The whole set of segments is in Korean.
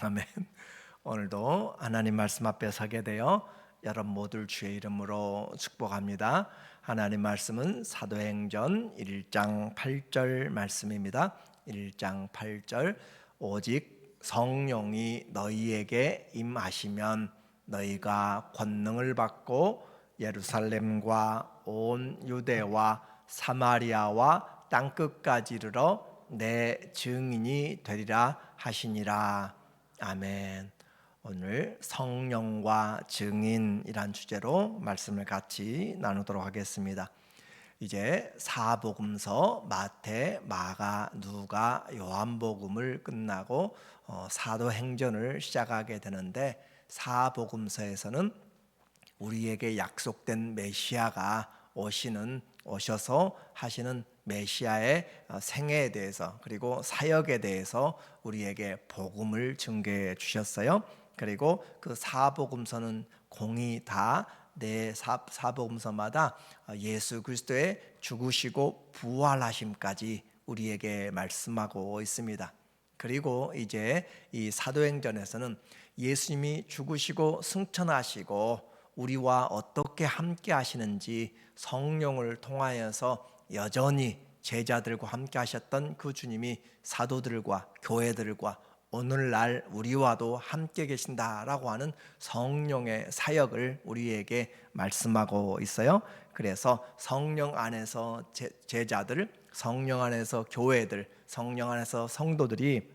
아멘. 오늘도 하나님 말씀 앞에 서게 되어 여러분 모두 주의 이름으로 축복합니다. 하나님 말씀은 사도행전 1장 8절 말씀입니다. 1장 8절 오직 성령이 너희에게 임하시면 너희가 권능을 받고 예루살렘과 온 유대와 사마리아와 땅 끝까지 이르러 내 증인이 되리라 하시니라. 아멘. 오늘 성령과 증인이란 주제로 말씀을 같이 나누도록 하겠습니다. 이제 사복음서 마태, 마가, 누가, 요한복음을 끝나고 어, 사도행전을 시작하게 되는데 사복음서에서는 우리에게 약속된 메시아가 오시는 오셔서 하시는 메시아의 어, 생애에 대해서 그리고 사역에 대해서 우리에게 복음을 증거해 주셨어요. 그리고 그 사복음서는 공이 다내 사복음서마다 어, 예수 그리스도의 죽으시고 부활하심까지 우리에게 말씀하고 있습니다. 그리고 이제 이 사도행전에서는 예수님이 죽으시고 승천하시고 우리와 어떻게 함께 하시는지 성령을 통하여서 여전히 제자들과 함께 하셨던 그 주님이 사도들과 교회들과 오늘날 우리와도 함께 계신다라고 하는 성령의 사역을 우리에게 말씀하고 있어요. 그래서 성령 안에서 제자들, 성령 안에서 교회들, 성령 안에서 성도들이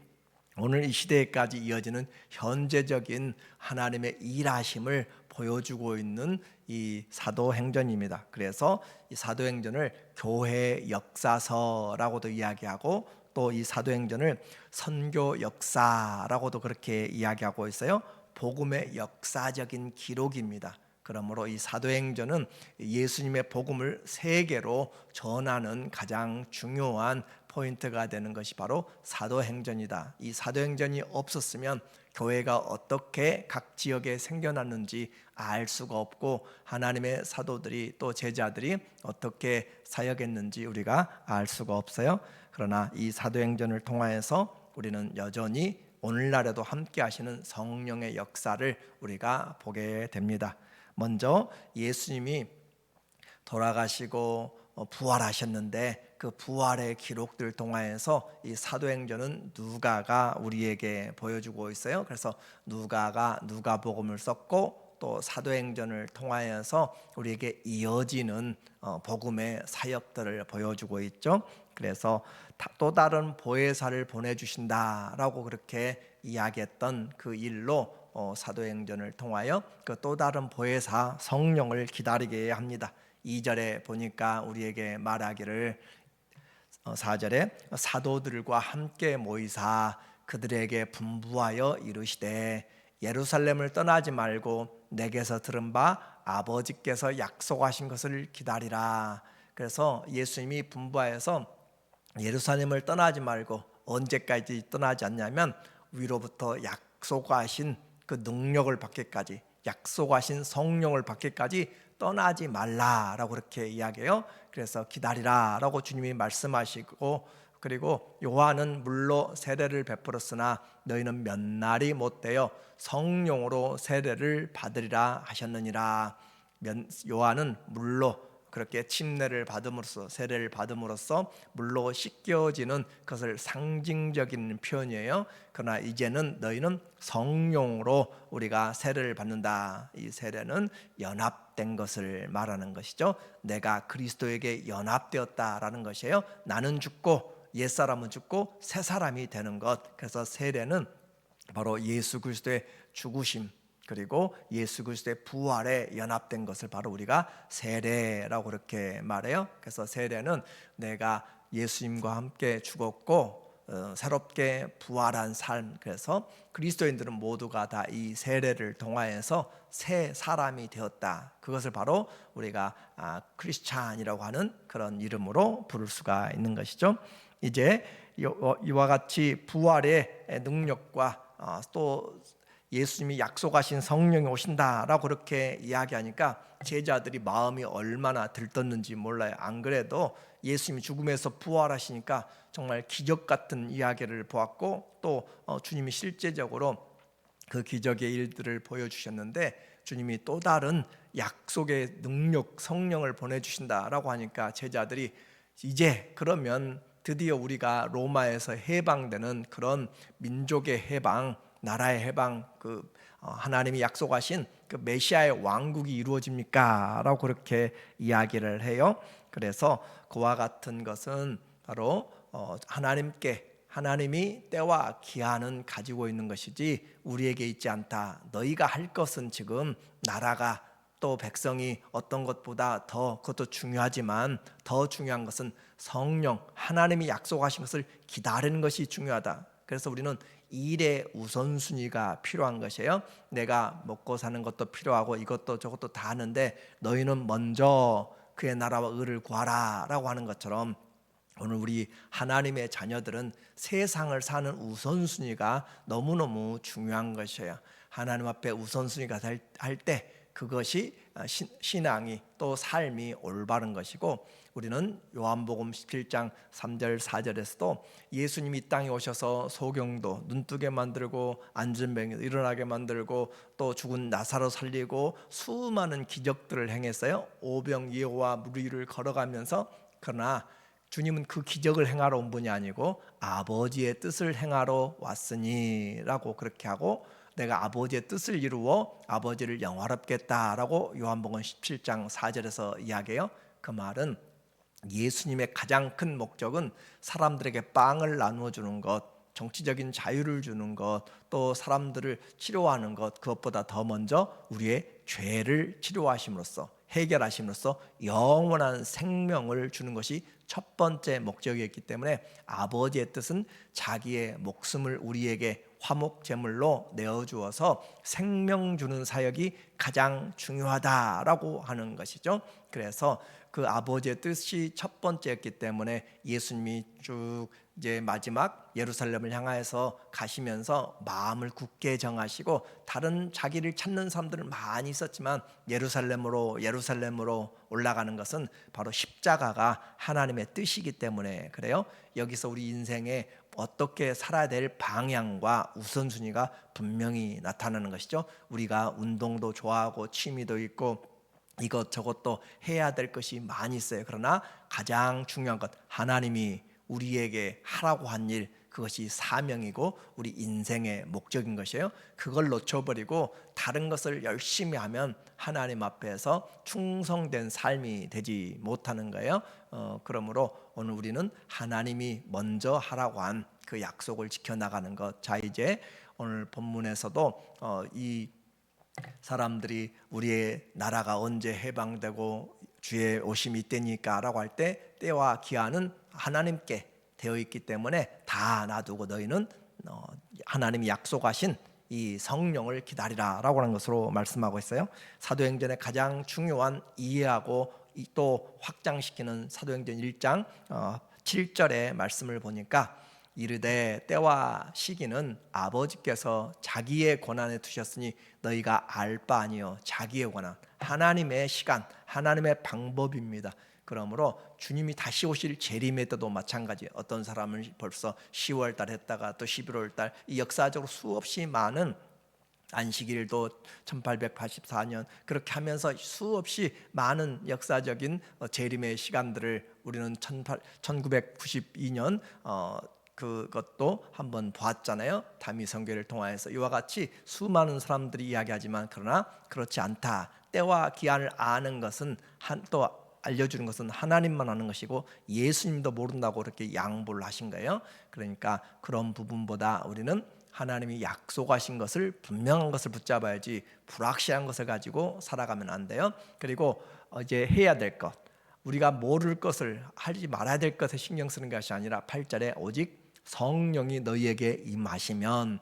오늘 이 시대까지 이어지는 현재적인 하나님의 일하심을 보여주고 있는 이 사도행전입니다. 그래서 이 사도행전을 교회 역사서라고도 이야기하고 또 이 사도행전을 선교 역사라고도 그렇게 이야기하고 있어요. 복음의 역사적인 기록입니다. 그러므로 이 사도행전은 예수님의 복음을 세계로 전하는 가장 중요한 포인트가 되는 것이 바로 사도행전이다. 이 사도행전이 없었으면 교회가 어떻게 각 지역에 생겨났는지 알 수가 없고 하나님의 사도들이 또 제자들이 어떻게 사역했는지 우리가 알 수가 없어요. 그러나 이 사도행전을 통하여서 우리는 여전히 오늘날에도 함께 하시는 성령의 역사를 우리가 보게 됩니다. 먼저 예수님이 돌아가시고 부활하셨는데 그 부활의 기록들 통하여서 이 사도행전은 누가가 우리에게 보여주고 있어요. 그래서 누가가 누가복음을 썼고 또 사도행전을 통하여서 우리에게 이어지는 어, 복음의 사역들을 보여주고 있죠. 그래서 또 다른 보혜사를 보내주신다라고 그렇게 이야기했던 그 일로 어, 사도행전을 통하여 그 또 다른 보혜사 성령을 기다리게 합니다. 2절에 보니까 우리에게 말하기를 4절에 어, 사도들과 함께 모이사 그들에게 분부하여 이르시되 예루살렘을 떠나지 말고 내게서 들은 바 아버지께서 약속하신 것을 기다리라. 그래서 예수님이 분부하여서 예루살렘을 떠나지 말고 언제까지 떠나지 않냐면 위로부터 약속하신 그 능력을 받기까지 약속하신 성령을 받기까지 떠나지 말라라고 그렇게 이야기해요. 그래서 기다리라라고 주님이 말씀하시고 그리고 요한은 물로 세례를 베풀었으나 너희는 몇 날이 못 되어 성령으로 세례를 받으리라 하셨느니라. 요한은 물로 그렇게 침례를 받음으로써 세례를 받음으로써 물로 씻겨지는 것을 상징적인 표현이에요. 그러나 이제는 너희는 성령으로 우리가 세례를 받는다. 이 세례는 연합된 것을 말하는 것이죠. 내가 그리스도에게 연합되었다라는 것이에요. 나는 죽고 옛 사람은 죽고 새 사람이 되는 것. 그래서 세례는 바로 예수 그리스도의 죽으심 그리고 예수 그리스도의 부활에 연합된 것을 바로 우리가 세례라고 그렇게 말해요. 그래서 세례는 내가 예수님과 함께 죽었고 어, 새롭게 부활한 삶. 그래서 그리스도인들은 모두가 다 이 세례를 통하여서 새 사람이 되었다. 그것을 바로 우리가 아, 크리스찬이라고 하는 그런 이름으로 부를 수가 있는 것이죠. 이제 어, 이와 같이 부활의 능력과 어, 또 예수님이 약속하신 성령이 오신다라고 그렇게 이야기하니까 제자들이 마음이 얼마나 들떴는지 몰라요. 안 그래도 예수님이 죽음에서 부활하시니까 정말 기적 같은 이야기를 보았고 또 어, 주님이 실제적으로 그 기적의 일들을 보여주셨는데 주님이 또 다른 약속의 능력 성령을 보내주신다라고 하니까 제자들이 이제 그러면 드디어 우리가 로마에서 해방되는 그런 민족의 해방, 나라의 해방, 그 어, 하나님이 약속하신 그 메시아의 왕국이 이루어집니까?라고 그렇게 이야기를 해요. 그래서 그와 같은 것은 바로 어, 하나님께 하나님이 때와 기한은 가지고 있는 것이지 우리에게 있지 않다. 너희가 할 것은 지금 나라가 또 백성이 어떤 것보다 더 그것도 중요하지만 더 중요한 것은 성령 하나님이 약속하신 것을 기다리는 것이 중요하다. 그래서 우리는 일의 우선순위가 필요한 것이에요. 내가 먹고 사는 것도 필요하고 이것도 저것도 다 하는데 너희는 먼저 그의 나라와 의를 구하라라고 하는 것처럼 오늘 우리 하나님의 자녀들은 세상을 사는 우선순위가 너무너무 중요한 것이에요. 하나님 앞에 우선순위가 할 때 그것이 신- 신앙이 또 삶이 올바른 것이고 우리는 요한복음 17장 3절 4절에서도 예수님이 이 땅에 오셔서 소경도 눈뜨게 만들고 앉은 병이 일어나게 만들고 또 죽은 나사로 살리고 수많은 기적들을 행했어요. 오병 예호와 물 위를 걸어가면서 그러나 주님은 그 기적을 행하러 온 분이 아니고 아버지의 뜻을 행하러 왔으니라고 그렇게 하고 내가 아버지의 뜻을 이루어 아버지를 영화롭겠다라고 요한복음 17장 4절에서 이야기해요. 그 말은 예수님의 가장 큰 목적은 사람들에게 빵을 나누어 주는 것, 정치적인 자유를 주는 것, 또 사람들을 치료하는 것, 그것보다 더 먼저 우리의 죄를 치료하심으로써 해결하심으로써 영원한 생명을 주는 것이 첫 번째 목적이었기 때문에 아버지의 뜻은 자기의 목숨을 우리에게 화목 제물로 내어 주어서 생명 주는 사역이 가장 중요하다라고 하는 것이죠. 그래서 그 아버지의 뜻이 첫 번째였기 때문에 예수님이 쭉 이제 마지막 예루살렘을 향하여서 가시면서 마음을 굳게 정하시고 다른 자기를 찾는 사람들은 많이 있었지만 예루살렘으로 예루살렘으로 올라가는 것은 바로 십자가가 하나님의 뜻이기 때문에 그래요. 여기서 우리 인생에 어떻게 살아야 될 방향과 우선순위가 분명히 나타나는 것이죠. 우리가 운동도 좋아하고 취미도 있고 이것 저것도 해야 될 것이 많이 있어요. 그러나 가장 중요한 것 하나님이 우리에게 하라고 한 일 그것이 사명이고 우리 인생의 목적인 것이에요. 그걸 놓쳐버리고 다른 것을 열심히 하면 하나님 앞에서 충성된 삶이 되지 못하는 거예요. 어, 그러므로 오늘 우리는 하나님이 먼저 하라고 한 그 약속을 지켜나가는 것. 자 이제 오늘 본문에서도 어, 이 사람들이 우리의 나라가 언제 해방되고 주의 오심이 이때니까라고 할 때 때와 기한은 하나님께 되어 있기 때문에 다 놔두고 너희는 어, 하나님이 약속하신 이 성령을 기다리라라고 하는 것으로 말씀하고 있어요. 사도행전의 가장 중요한 이해하고 이또 확장시키는 사도행전 1장 7절의 말씀을 보니까 이르되 때와 시기는 아버지께서 자기의 권한에 두셨으니 너희가 알 바 아니요 자기의 권한 하나님의 시간 하나님의 방법입니다. 그러므로 주님이 다시 오실 재림의 때도 마찬가지. 어떤 사람은 벌써 10월 달 했다가 또 11월 달 이 역사적으로 수없이 많은 안식일도 1884년 그렇게 하면서 수없이 많은 역사적인 어, 재림의 시간들을 우리는 1992년 어, 그것도 한번 보았잖아요. 다미 성교를 통하여서 이와 같이 수많은 사람들이 이야기하지만 그러나 그렇지 않다. 때와 기한을 아는 것은 한, 또 알려주는 것은 하나님만 아는 것이고 예수님도 모른다고 그렇게 양보를 하신 거예요. 그러니까 그런 부분보다 우리는 하나님이 약속하신 것을 분명한 것을 붙잡아야지 불확실한 것을 가지고 살아가면 안 돼요. 그리고 어, 이제 해야 될 것, 우리가 모를 것을 하지 말아야 될 것에 신경 쓰는 것이 아니라 8절에 오직 성령이 너희에게 임하시면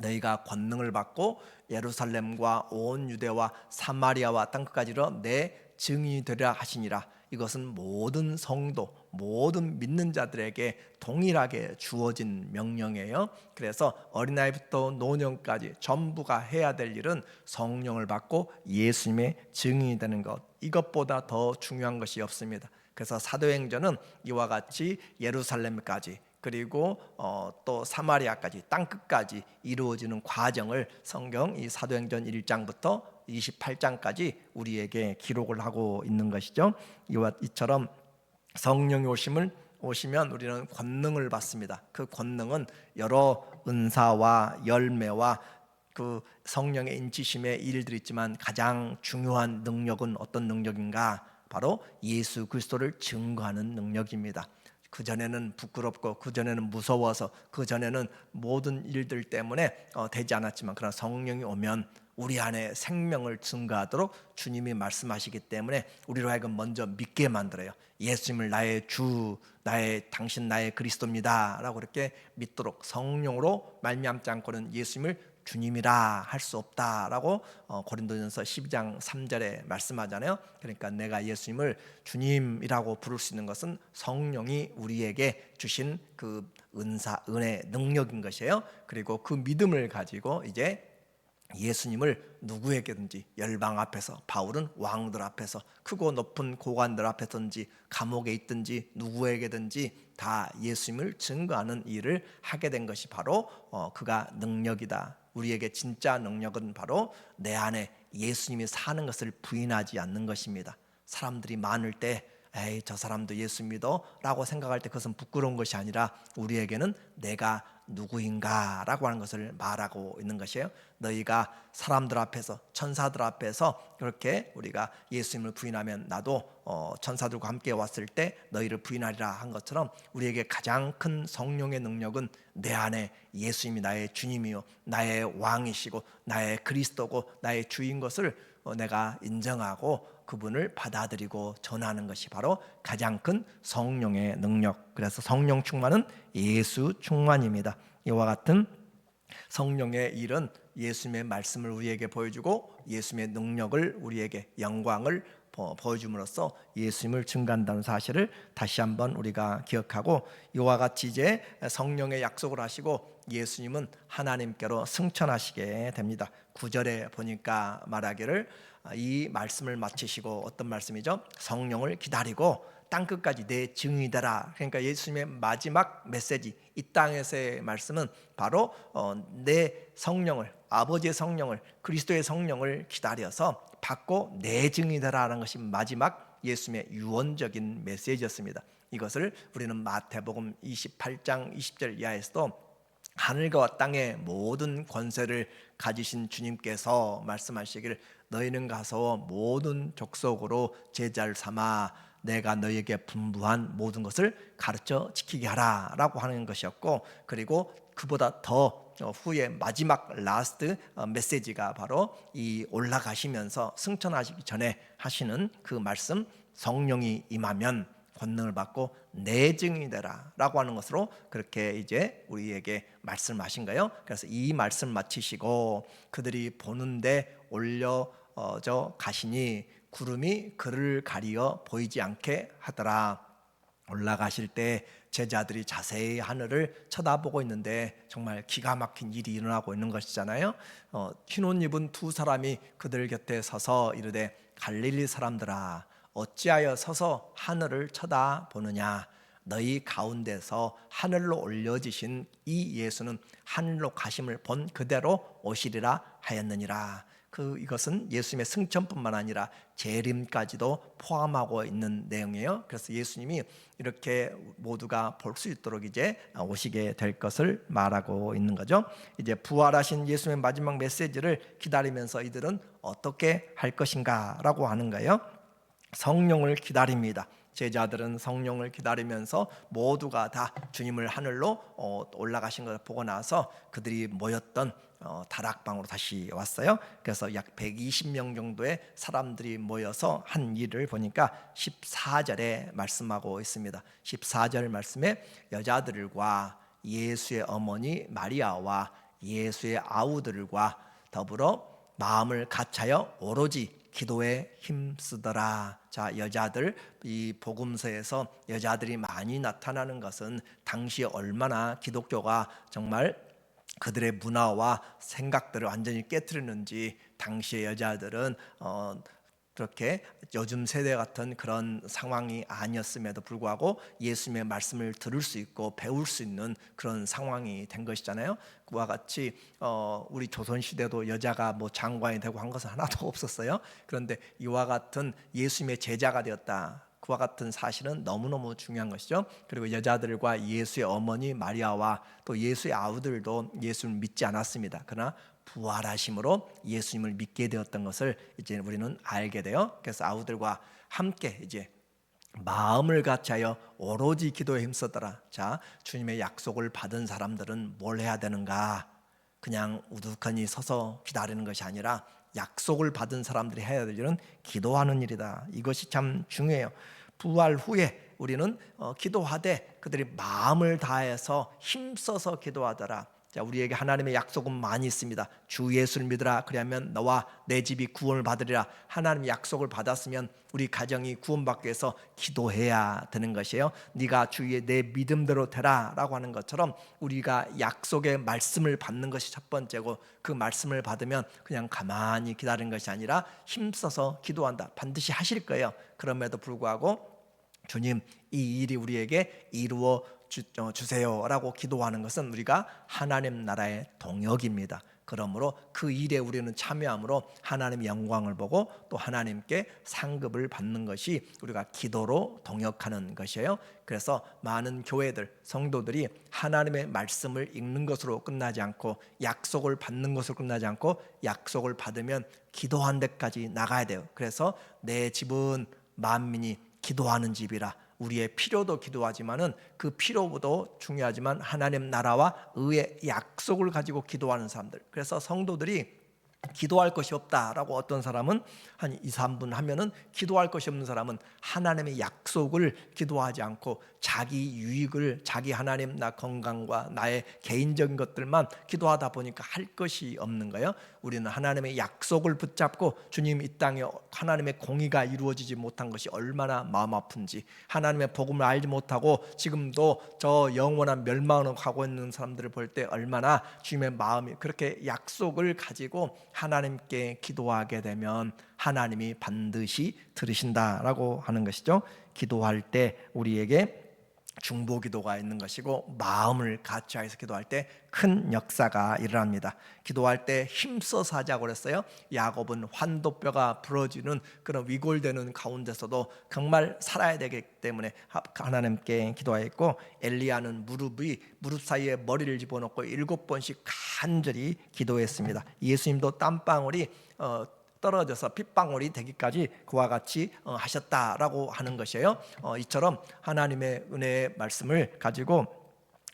너희가 권능을 받고 예루살렘과 온 유대와 사마리아와 땅 끝까지로 내 증인이 되리라 하시니라. 이것은 모든 성도, 모든 믿는 자들에게 동일하게 주어진 명령이에요. 그래서 어린아이부터 노년까지 전부가 해야 될 일은 성령을 받고 예수님의 증인이 되는 것. 이것보다 더 중요한 것이 없습니다. 그래서 사도행전은 이와 같이 예루살렘까지 그리고 어, 또 사마리아까지 땅 끝까지 이루어지는 과정을 성경 이 사도행전 1장부터 28장까지 우리에게 기록을 하고 있는 것이죠. 이와 이처럼 성령이 오심을 오시면 우리는 권능을 받습니다. 그 권능은 여러 은사와 열매와 그 성령의 인치심의 일들이 있지만 가장 중요한 능력은 어떤 능력인가? 바로 예수 그리스도를 증거하는 능력입니다. 그 전에는 부끄럽고 그 전에는 무서워서 그 전에는 모든 일들 때문에 어, 되지 않았지만 그러나 성령이 오면 우리 안에 생명을 증가하도록 주님이 말씀하시기 때문에 우리로 하여금 먼저 믿게 만들어요. 예수님을 나의 주, 나의 당신 나의 그리스도입니다라고 이렇게 믿도록 성령으로 말미암지 않고는 예수님을 주님이라 할 수 없다라고 어, 고린도전서 12장 3절에 말씀하잖아요. 그러니까 내가 예수님을 주님이라고 부를 수 있는 것은 성령이 우리에게 주신 그 은사, 은혜, 능력인 것이에요. 그리고 그 믿음을 가지고 이제 예수님을 누구에게든지 열방 앞에서 바울은 왕들 앞에서 크고 높은 고관들 앞에든지 감옥에 있든지 누구에게든지 다 예수님을 증거하는 일을 하게 된 것이 바로 어, 그가 능력이다. 우리에게 진짜 능력은 바로 내 안에 예수님이 사는 것을 부인하지 않는 것입니다. 사람들이 많을 때 에이 저 사람도 예수 믿어라고 생각할 때 그것은 부끄러운 것이 아니라 우리에게는 내가 누구인가라고 하는 것을 말하고 있는 것이에요. 너희가 사람들 앞에서 천사들 앞에서 그렇게 우리가 예수님을 부인하면 나도 어, 천사들과 함께 왔을 때 너희를 부인하리라 한 것처럼 우리에게 가장 큰 성령의 능력은 내 안에 예수님이 나의 주님이요 나의 왕이시고 나의 그리스도고 나의 주인 것을 어, 내가 인정하고 그분을 받아들이고 전하는 것이 바로 가장 큰 성령의 능력. 그래서 성령 충만은 예수 충만입니다. 이와 같은 성령의 일은 예수님의 말씀을 우리에게 보여주고 예수님의 능력을 우리에게 영광을 보여줌으로써 예수님을 증가한다는 사실을 다시 한번 우리가 기억하고 이와 같이 이제 성령의 약속을 하시고 예수님은 하나님께로 승천하시게 됩니다. 구절에 보니까 말하기를 이 말씀을 마치시고 어떤 말씀이죠? 성령을 기다리고 땅 끝까지 내 증이 되라. 그러니까 예수님의 마지막 메시지 이 땅에서의 말씀은 바로 어, 내 성령을 아버지의 성령을 그리스도의 성령을 기다려서 받고 내 증이 되라는 것이 마지막 예수님의 유언적인 메시지였습니다. 이것을 우리는 마태복음 28장 20절 이하에서도 하늘과 땅의 모든 권세를 가지신 주님께서 말씀하시기를 너희는 가서 모든 족속으로 제자를 삼아 내가 너희에게 분부한 모든 것을 가르쳐 지키게 하라라고 하는 것이었고 그리고 그보다 더 후에 마지막 라스트 어, 메시지가 바로 이 올라가시면서 승천하시기 전에 하시는 그 말씀 성령이 임하면 권능을 받고 내증이 되라라고 하는 것으로 그렇게 이제 우리에게 말씀하신 거예요. 그래서 이 말씀 마치시고 그들이 보는데 올려져 가시니 구름이 그를 가리어 보이지 않게 하더라. 올라가실 때 제자들이 자세히 하늘을 쳐다보고 있는데 정말 기가 막힌 일이 일어나고 있는 것이잖아요. 어, 흰옷 입은 두 사람이 그들 곁에 서서 이르되 갈릴리 사람들아 어찌하여 서서 하늘을 쳐다보느냐 너희 가운데서 하늘로 올려지신 이 예수는 하늘로 가심을 본 그대로 오시리라 하였느니라 그 이것은 예수님의 승천뿐만 아니라 재림까지도 포함하고 있는 내용이에요. 그래서 예수님이 이렇게 모두가 볼 수 있도록 이제 오시게 될 것을 말하고 있는 거죠. 이제 부활하신 예수님의 마지막 메시지를 기다리면서 이들은 어떻게 할 것인가라고 하는 거예요. 성령을 기다립니다. 제자들은 성령을 기다리면서 모두가 다 주님을 하늘로 어, 올라가신 것을 보고 나서 그들이 모였던 어, 다락방으로 다시 왔어요. 그래서 약 120명 정도의 사람들이 모여서 한 일을 보니까 14절에 말씀하고 있습니다. 14절 말씀에 여자들과 예수의 어머니 마리아와 예수의 아우들과 더불어 마음을 같하여 오로지 기도에 힘쓰더라. 자, 여자들 이 복음서에서 여자들이 많이 나타나는 것은 당시 얼마나 기독교가 정말 그들의 문화와 생각들을 완전히 깨뜨리는지 당시의 여자들은 어, 그렇게 요즘 세대 같은 그런 상황이 아니었음에도 불구하고 예수님의 말씀을 들을 수 있고 배울 수 있는 그런 상황이 된 것이잖아요. 그와 같이 어, 우리 조선 시대도 여자가 뭐 장관이 되고 한 것은 하나도 없었어요. 그런데 이와 같은 예수님의 제자가 되었다. 그와 같은 사실은 너무너무 중요한 것이죠. 그리고 여자들과 예수의 어머니 마리아와 또 예수의 아우들도 예수를 믿지 않았습니다. 그러나 부활하심으로 예수님을 믿게 되었던 것을 이제 우리는 알게 돼요. 그래서 아우들과 함께 이제 마음을 같이하여 오로지 기도에 힘쓰더라. 자, 주님의 약속을 받은 사람들은 뭘 해야 되는가? 그냥 우두커니 서서 기다리는 것이 아니라 약속을 받은 사람들이 해야 될 일은 기도하는 일이다. 이것이 참 중요해요. 부활 후에 우리는 어, 기도하되 그들이 마음을 다해서 힘써서 기도하더라. 자, 우리에게 하나님의 약속은 많이 있습니다. 주 예수를 믿으라. 그러면 너와 내 집이 구원을 받으리라. 하나님의 약속을 받았으면 우리 가정이 구원받기 위해서 기도해야 되는 것이에요. 네가 주의 내 믿음대로 되라라고 하는 것처럼 우리가 약속의 말씀을 받는 것이 첫 번째고 그 말씀을 받으면 그냥 가만히 기다리는 것이 아니라 힘써서 기도한다. 반드시 하실 거예요. 그럼에도 불구하고 주님 이 일이 우리에게 이루어 주, 어, 주세요라고 기도하는 것은 우리가 하나님 나라의 동역입니다. 그러므로 그 일에 우리는 참여함으로 하나님의 영광을 보고 또 하나님께 상급을 받는 것이 우리가 기도로 동역하는 것이에요. 그래서 많은 교회들 성도들이 하나님의 말씀을 읽는 것으로 끝나지 않고 약속을 받는 것으로 끝나지 않고 약속을 받으면 기도한 데까지 나가야 돼요. 그래서 내 집은 만민이 기도하는 집이라 우리의 필요도 기도하지만은 그 필요도 중요하지만 하나님 나라와 의의 약속을 가지고 기도하는 사람들. 그래서 성도들이 기도할 것이 없다라고 어떤 사람은 한 2, 3분 하면은 기도할 것이 없는 사람은 하나님의 약속을 기도하지 않고 자기 유익을 자기 하나님 나 건강과 나의 개인적인 것들만 기도하다 보니까 할 것이 없는 거예요. 우리는 하나님의 약속을 붙잡고 주님 이 땅에 하나님의 공의가 이루어지지 못한 것이 얼마나 마음 아픈지 하나님의 복음을 알지 못하고 지금도 저 영원한 멸망을 가고 있는 사람들을 볼 때 얼마나 주님의 마음이 그렇게 약속을 가지고 하나님께 기도하게 되면 하나님이 반드시 들으신다라고 하는 것이죠. 기도할 때 우리에게 중보 기도가 있는 것이고 마음을 같이 하여서 기도할 때 큰 역사가 일어납니다. 기도할 때 힘써서 하자고 그랬어요. 야곱은 환도뼈가 부러지는 그런 위골되는 가운데서도 정말 살아야 되기 때문에 하나님께 기도하였고 엘리야는 무릎이 무릎 사이에 머리를 집어넣고 일곱 번씩 간절히 기도했습니다. 예수님도 땀방울이 어, 떨어져서 핏방울이 되기까지 그와 같이 어, 하셨다라고 하는 것이에요. 어, 이처럼 하나님의 은혜의 말씀을 가지고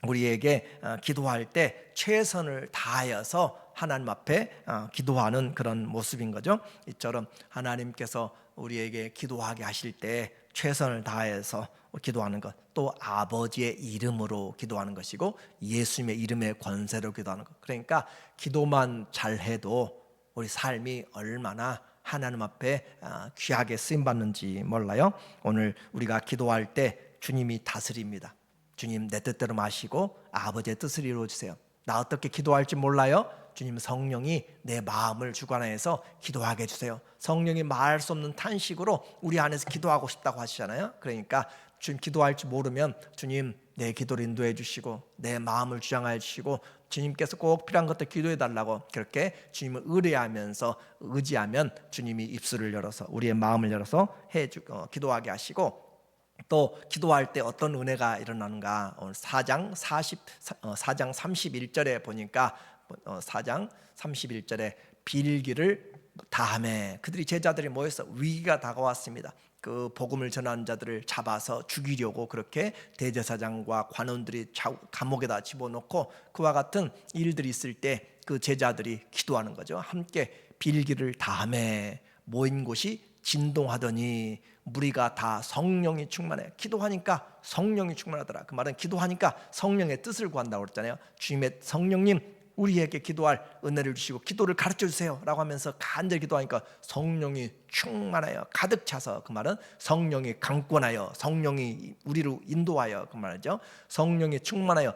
우리에게 어, 기도할 때 최선을 다하여서 하나님 앞에 기도하는 그런 모습인 거죠. 이처럼 하나님께서 우리에게 기도하게 하실 때 최선을 다해서 기도하는 것, 또 아버지의 이름으로 기도하는 것이고 예수님의 이름의 권세로 기도하는 것. 그러니까 기도만 잘해도 우리 삶이 얼마나 하나님 앞에 아, 귀하게 쓰임 받는지 몰라요. 오늘 우리가 기도할 때 주님이 다스립니다. 주님 내 뜻대로 마시고 아버지의 뜻을 이루어 주세요. 나 어떻게 기도할지 몰라요. 주님 성령이 내 마음을 주관하여서 기도하게 해주세요. 성령이 말할 수 없는 탄식으로 우리 안에서 기도하고 싶다고 하시잖아요. 그러니까 주님 기도할 줄 모르면 주님 내 기도를 인도해 주시고 내 마음을 주장하여 주시고 주님께서 꼭 필요한 것들 기도해 달라고 그렇게 주님을 의뢰하면서 의지하면 주님이 입술을 열어서 우리의 마음을 열어서 해 주, 어, 기도하게 하시고 또 기도할 때 어떤 은혜가 일어나는가 오늘 4장 40 4장 31절에 보니까 어, 4장 31절에 빌기를 다음에 그들이 제자들이 모여서 위기가 다가왔습니다. 그 복음을 전하는 자들을 잡아서 죽이려고 그렇게 대제사장과 관원들이 감옥에다 집어넣고 그와 같은 일들이 있을 때 그 제자들이 기도하는 거죠. 함께 빌기를 다음에 모인 곳이 진동하더니 무리가 다 성령이 충만해. 기도하니까 성령이 충만하더라. 그 말은 기도하니까 성령의 뜻을 구한다고 그랬잖아요. 주님의 성령님 우리에게 기도할 은혜를 주시고 기도를 가르쳐 주세요라고 하면서 간절히 기도하니까 성령이 충만하여 가득 차서 그 말은 성령이 강권하여 성령이 우리를 인도하여 그 말이죠. 성령이 충만하여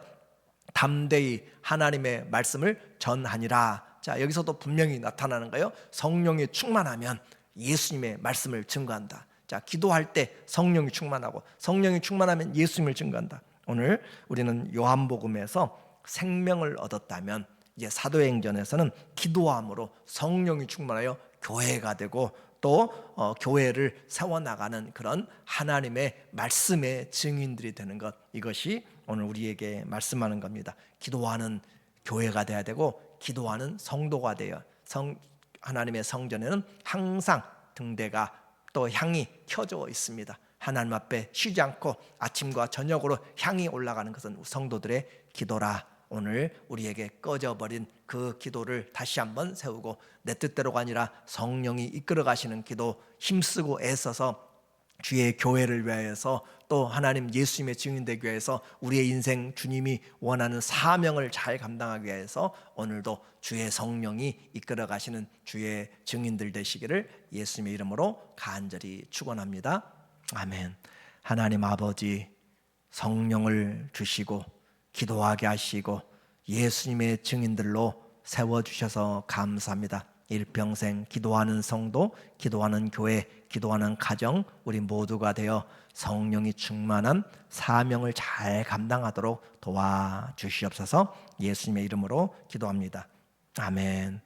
담대히 하나님의 말씀을 전하니라. 자, 여기서도 분명히 나타나는 거예요. 성령이 충만하면 예수님의 말씀을 증거한다. 자, 기도할 때 성령이 충만하고 성령이 충만하면 예수님을 증거한다. 오늘 우리는 요한복음에서 생명을 얻었다면 이제 사도행전에서는 기도함으로 성령이 충만하여 교회가 되고 또 어, 교회를 세워 나가는 그런 하나님의 말씀의 증인들이 되는 것 이것이 오늘 우리에게 말씀하는 겁니다. 기도하는 교회가 돼야 되고 기도하는 성도가 되어 성 하나님의 성전에는 항상 등대가 또 향이 켜져 있습니다. 하나님 앞에 쉬지 않고 아침과 저녁으로 향이 올라가는 것은 성도들의 기도라. 오늘 우리에게 꺼져버린 그 기도를 다시 한번 세우고 내 뜻대로가 아니라 성령이 이끌어 가시는 기도 힘쓰고 애써서 주의 교회를 위하여서 또 하나님 예수님의 증인되기 위해서 우리의 인생 주님이 원하는 사명을 잘 감당하기 위해서 오늘도 주의 성령이 이끌어 가시는 주의 증인들 되시기를 예수님의 이름으로 간절히 축원합니다. 아멘. 하나님 아버지 성령을 주시고 기도하게 하시고 예수님의 증인들로 세워 주셔서 감사합니다. 일평생 기도하는 성도, 기도하는 교회, 기도하는 가정 우리 모두가 되어 성령이 충만한 사명을 잘 감당하도록 도와 주시옵소서. 예수님의 이름으로 기도합니다. 아멘.